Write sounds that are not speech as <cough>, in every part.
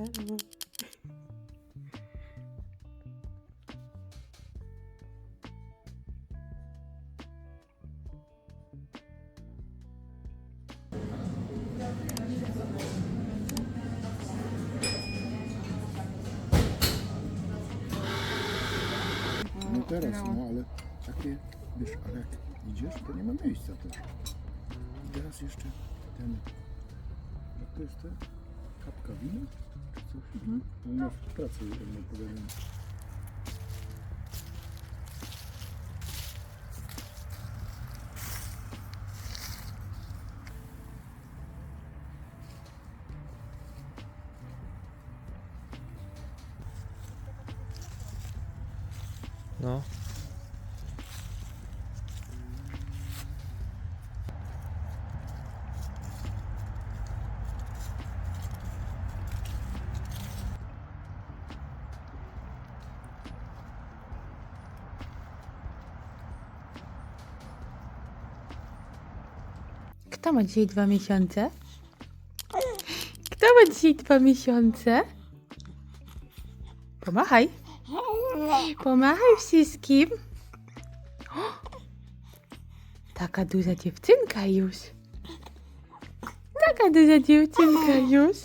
No teraz, no ale takie, wiesz, ale jak idziesz, to nie ma miejsca też. I teraz jeszcze ten, jak to jest to? Kapka wina? Czy coś? Mhm. No, u nas Kto ma dzisiaj dwa miesiące? Kto ma dzisiaj dwa miesiące? Pomachaj. Pomachaj wszystkim. O, taka duża dziewczynka już. Taka duża dziewczynka już.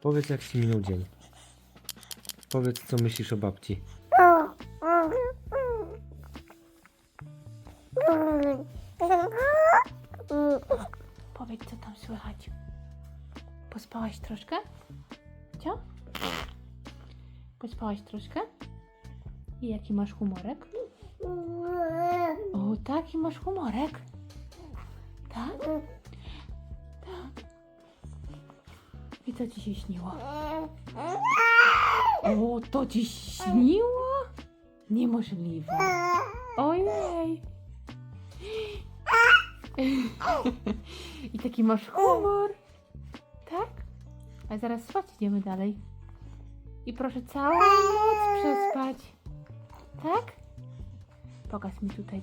Powiedz jak ci minął dzień. Powiedz co myślisz o babci. Powiedz, co tam słychać. Pospałaś troszkę? Co? Pospałaś troszkę? I jaki masz humorek? O, taki masz humorek. Tak? I co ci się śniło? O, to ci śniło? Niemożliwe. Ojej. I taki masz humor. Tak? A zaraz spać idziemy dalej. I proszę całą noc przespać. Tak? Pokaż mi tutaj.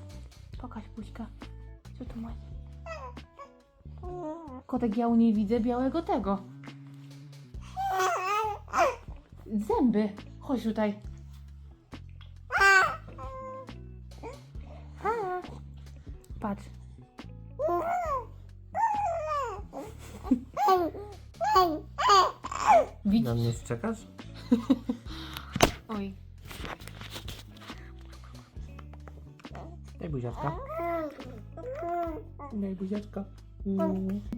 Pokaż buźka. Co tu masz? Kotek, ja u niej widzę białego tego. Zęby. Chodź tutaj. Patrz. Widzisz? Na mnie czekasz? <laughs> Oj. Daj buziaczka. Daj buziaczka.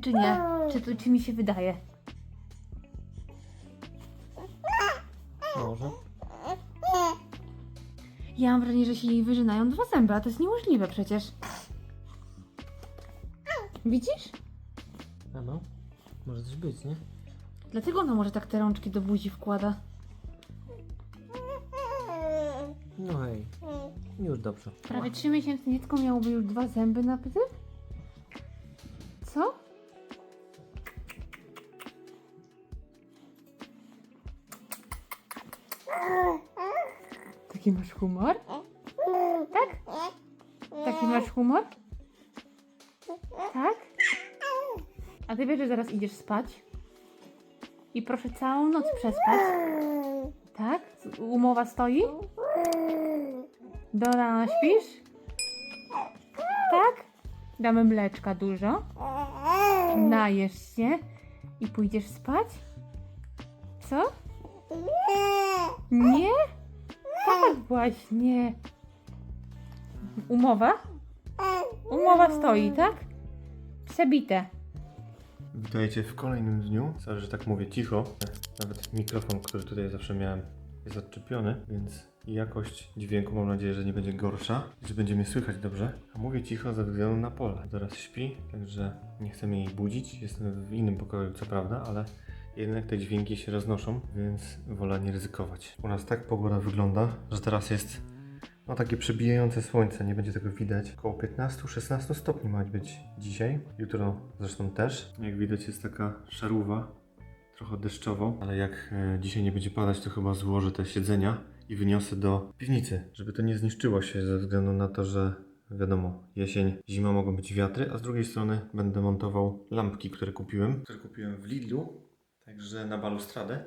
Czy nie? Czy, to, czy mi się wydaje? Ja mam wrażenie, że się jej wyżynają dwa zęby, a to jest niemożliwe przecież. Widzisz? A no. Może coś być, nie? Dlatego ona może tak te rączki do buzi wkłada. No hej, już dobrze. Prawie 3 miesięczne dziecko miałoby już dwa zęby na pyty? Taki masz humor? Tak? Taki masz humor? Tak? A ty wiesz, że zaraz idziesz spać? I proszę całą noc przespać. Tak? Umowa stoi? Do rana śpisz? Tak? Damy mleczka dużo. Najesz się i pójdziesz spać? Co? Nie? Tak właśnie. Umowa? Umowa stoi, tak? Przebite. Witajcie w kolejnym dniu. Sorry, że tak mówię cicho. Nawet mikrofon, który tutaj zawsze miałem, jest odczepiony, więc jakość dźwięku mam nadzieję, że nie będzie gorsza że będzie mnie słychać dobrze. A mówię cicho ze względu na pole. Zaraz śpi, także nie chcę jej budzić. Jestem w innym pokoju, co prawda, ale jednak te dźwięki się roznoszą, więc wolę nie ryzykować. U nas tak pogoda wygląda, że teraz jest no takie przebijające słońce, nie będzie tego widać. Około 15-16 stopni ma być dzisiaj. Jutro zresztą też. Jak widać jest taka szarówa, trochę deszczowo, ale jak e, dzisiaj nie będzie padać, to chyba złożę te siedzenia i wyniosę do piwnicy, żeby to nie zniszczyło się ze względu na to, że wiadomo, jesień, zima mogą być wiatry, a z drugiej strony będę montował lampki, które kupiłem, które kupiłem w Lidlu, także na balustradę.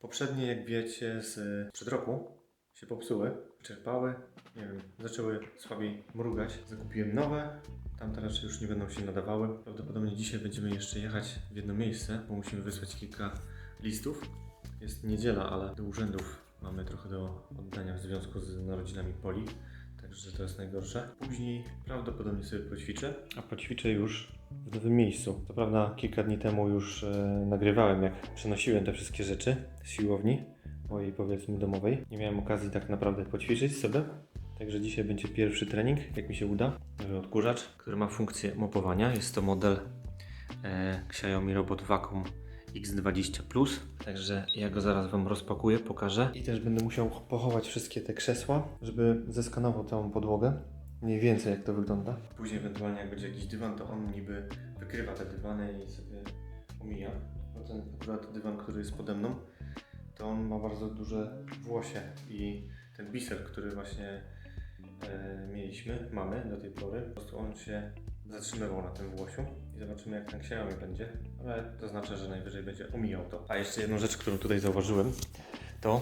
Poprzednie, jak wiecie, z przed roku się popsuły, wyczerpały, nie wiem, zaczęły słabiej mrugać. Zakupiłem nowe, tamte raczej już nie będą się nadawały. Prawdopodobnie dzisiaj będziemy jeszcze jechać w jedno miejsce, bo musimy wysłać kilka listów. Jest niedziela, ale do urzędów mamy trochę do oddania w związku z narodzinami Poli, także to jest najgorsze. Później prawdopodobnie sobie poćwiczę, a poćwiczę już w nowym miejscu. Co prawda kilka dni temu już e, nagrywałem, jak przenosiłem te wszystkie rzeczy z siłowni mojej powiedzmy domowej. Nie miałem okazji tak naprawdę poćwiczyć sobie. Także dzisiaj będzie pierwszy trening, jak mi się uda. Nowy Odkurzacz, który ma funkcję mopowania. Jest to model e, Xiaomi Robot Vacuum X20 Plus. Także ja go zaraz Wam rozpakuję, pokażę. I też będę musiał pochować wszystkie te krzesła, żeby zeskanował całą podłogę. Mniej więcej jak to wygląda. Później ewentualnie jak będzie jakiś dywan, to on niby wykrywa te dywany i sobie omija. Bo ten akurat dywan, który jest pode mną, to on ma bardzo duże włosie i ten biser, który właśnie e, mieliśmy, mamy do tej pory, po prostu on się zatrzymywał na tym włosiu i zobaczymy jak ten Xiaomi będzie, ale to znaczy, że najwyżej będzie omijał to. A jeszcze jedną rzecz, którą tutaj zauważyłem, to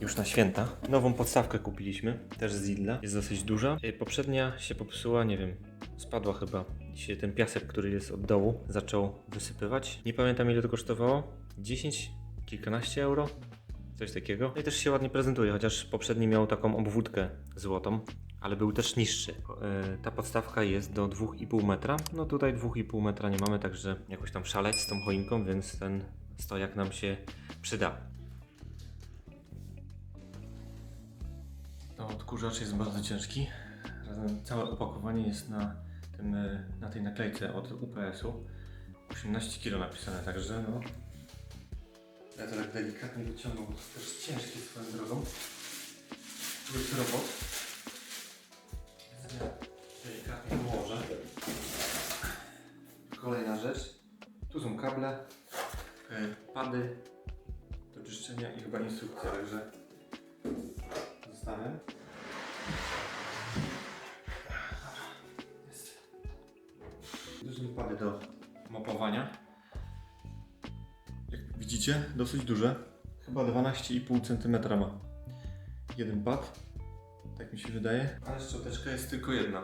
już na święta nową podstawkę kupiliśmy, też z Lidla, jest dosyć duża. Poprzednia się popsuła, nie wiem, spadła chyba. Dzisiaj ten piasek, który jest od dołu, zaczął wysypywać. Nie pamiętam ile to kosztowało. 10, kilkanaście euro. Coś takiego. No i też się ładnie prezentuje, chociaż poprzedni miał taką obwódkę złotą, ale był też niższy. E, Ta podstawka jest do 2,5 metra. No tutaj 2,5 metra nie mamy, także jakoś tam szaleć z tą choinką, więc ten stojak nam się przyda. No, odkurzacz jest bardzo ciężki. Razem całe opakowanie jest na, tym, e, na tej naklejce od UPS-u. 18 kg napisane, także no. Ja to tak delikatnie wyciągnął, to też ciężkie swoją drogą. Tu jest robot. Pady do czyszczenia i chyba instrukcja, także zostawiam. Jest. Są pady do mopowania. Jak widzicie, dosyć duże. Chyba 12,5 cm ma jeden pad. Tak mi się wydaje. Ale szczoteczka jest tylko jedna.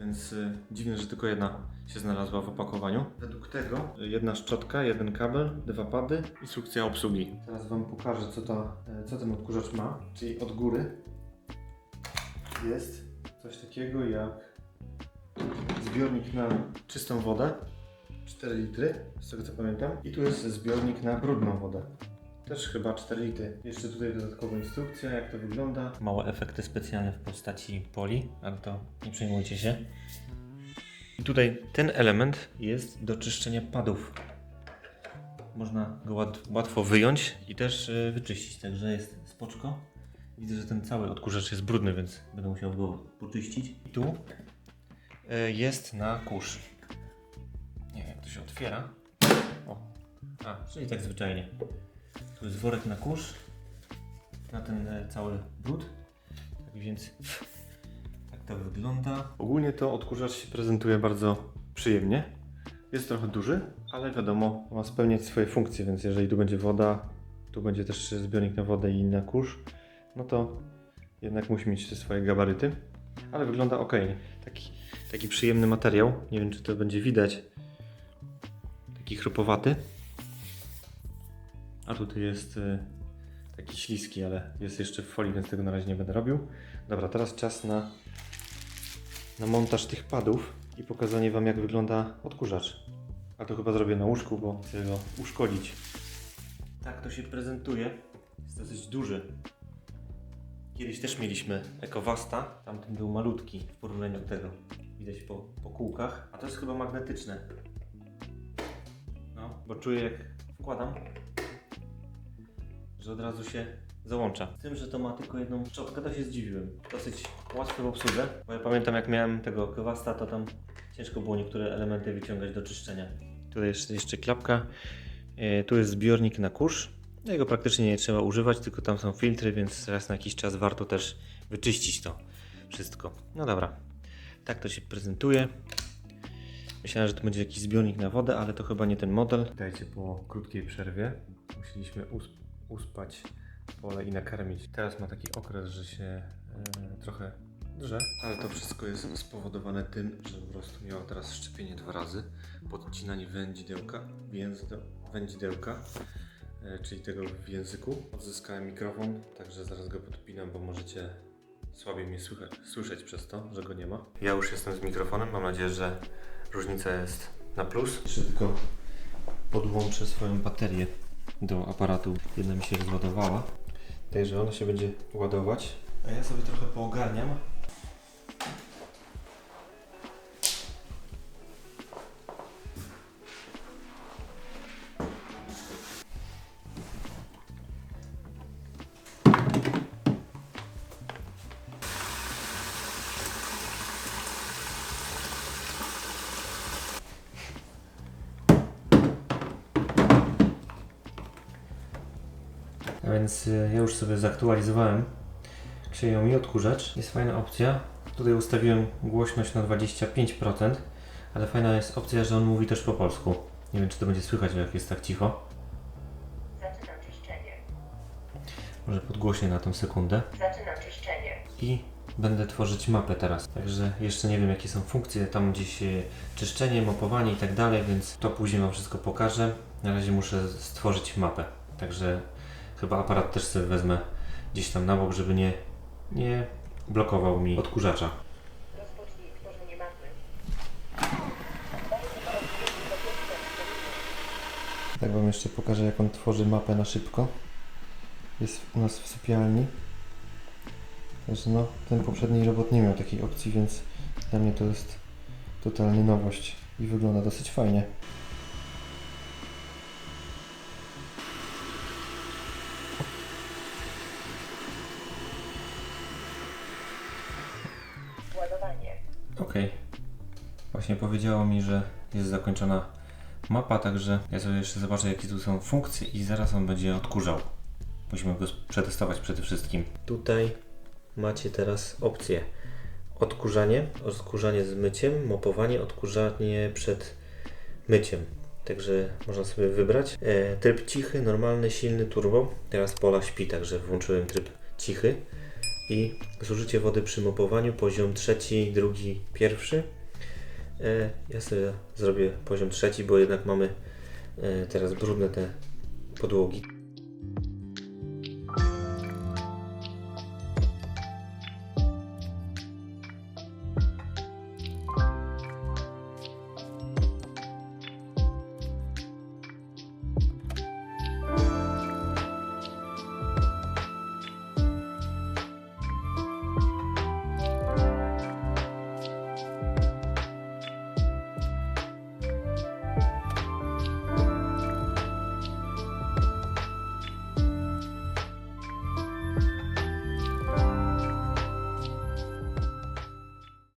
Więc y, dziwne, że tylko jedna się znalazła w opakowaniu. Według tego y, jedna szczotka, jeden kabel, dwa pady, instrukcja obsługi. Teraz Wam pokażę, co, ta, y, co ten odkurzacz ma. Czyli od góry jest coś takiego jak zbiornik na czystą wodę. 4 litry, z tego co pamiętam. I tu jest zbiornik na brudną wodę. Też chyba 4 litry. Jeszcze tutaj dodatkowa instrukcja, jak to wygląda. Małe efekty specjalne w postaci poli, ale to nie przejmujcie się. I tutaj ten element jest do czyszczenia padów. Można go łat, łatwo wyjąć i też y, wyczyścić, także jest spoczko. Widzę, że ten cały odkurzacz jest brudny, więc będę musiał go poczyścić. I tu e, jest na kurz. Nie wiem, jak to się otwiera. O. A, czyli tak zwyczajnie. Tu jest worek na kurz. Na ten e, cały brud. Tak więc tak to wygląda. Ogólnie to odkurzacz się prezentuje bardzo przyjemnie. Jest trochę duży, ale wiadomo, ma spełniać swoje funkcje, więc jeżeli tu będzie woda, tu będzie też zbiornik na wodę i na kurz, no to jednak musi mieć te swoje gabaryty. Ale wygląda ok. Taki, taki przyjemny materiał. Nie wiem, czy to będzie widać. Taki chropowaty. A tutaj jest y, taki śliski, ale jest jeszcze w folii, więc tego na razie nie będę robił. Dobra, teraz czas na, na montaż tych padów i pokazanie Wam, jak wygląda odkurzacz. A to chyba zrobię na łóżku, bo chcę go uszkodzić. Tak to się prezentuje. Jest dosyć duży. Kiedyś też mieliśmy Ecovasta. Tamten był malutki w porównaniu do tego. Widać po, po kółkach. A to jest chyba magnetyczne. No, bo czuję jak wkładam, że od razu się załącza. Tym, że to ma tylko jedną szczotkę, to się zdziwiłem. Dosyć łatwe w obsłudze, bo ja pamiętam jak miałem tego Ecovasta, to tam ciężko było niektóre elementy wyciągać do czyszczenia. Tutaj jest jeszcze klapka. E, Tu jest zbiornik na kurz. Jego praktycznie nie trzeba używać, tylko tam są filtry, więc raz na jakiś czas warto też wyczyścić to wszystko. No dobra, tak to się prezentuje. Myślałem, że to będzie jakiś zbiornik na wodę, ale to chyba nie ten model. Dajcie po krótkiej przerwie. Musieliśmy us- uspać pole i nakarmić. Teraz ma taki okres, że się e, trochę drze, ale to wszystko jest spowodowane tym, że po prostu miała teraz szczepienie dwa razy. Podcinanie wędzidełka, więzde- wędzidełka, e, czyli tego w języku. Odzyskałem mikrofon, także zaraz go podpinam, bo możecie słabiej mnie słychać, słyszeć przez to, że go nie ma. Ja już jestem z mikrofonem, mam nadzieję, że różnica jest na plus. Tylko podłączę swoją baterię do aparatu. Jedna mi się rozładowała. Także ona się będzie ładować. A ja sobie trochę poogarniam. A więc y, ja już sobie zaktualizowałem Księją mi odkurzacz. Jest fajna opcja. Tutaj ustawiłem głośność na 25%, ale fajna jest opcja, że on mówi też po polsku. Nie wiem, czy to będzie słychać, jak jest tak cicho. Zaczynam czyszczenie. Może podgłośnie na tą sekundę. Zaczynam czyszczenie. I będę tworzyć mapę teraz. Także jeszcze nie wiem, jakie są funkcje. Tam gdzieś e, czyszczenie, mopowanie i tak dalej, więc to później Wam wszystko pokażę. Na razie muszę stworzyć mapę. Także chyba aparat też sobie wezmę gdzieś tam na bok, żeby nie, nie blokował mi odkurzacza. Rozpocznij tworzenie mapy. Tak Wam jeszcze pokażę, jak on tworzy mapę na szybko. Jest u nas w sypialni. Także no, ten poprzedni robot nie miał takiej opcji, więc dla mnie to jest totalnie nowość i wygląda dosyć fajnie. Powiedziało mi, że jest zakończona mapa, także ja sobie jeszcze zobaczę, jakie tu są funkcje i zaraz on będzie odkurzał. Musimy go przetestować przede wszystkim. Tutaj macie teraz opcję odkurzanie, odkurzanie z myciem, mopowanie, odkurzanie przed myciem. Także można sobie wybrać. E, tryb cichy, normalny, silny, turbo. Teraz Pola śpi, także włączyłem tryb cichy. I zużycie wody przy mopowaniu, poziom trzeci, drugi, pierwszy. E, ja sobie zrobię poziom trzeci, bo jednak mamy e, teraz brudne te podłogi.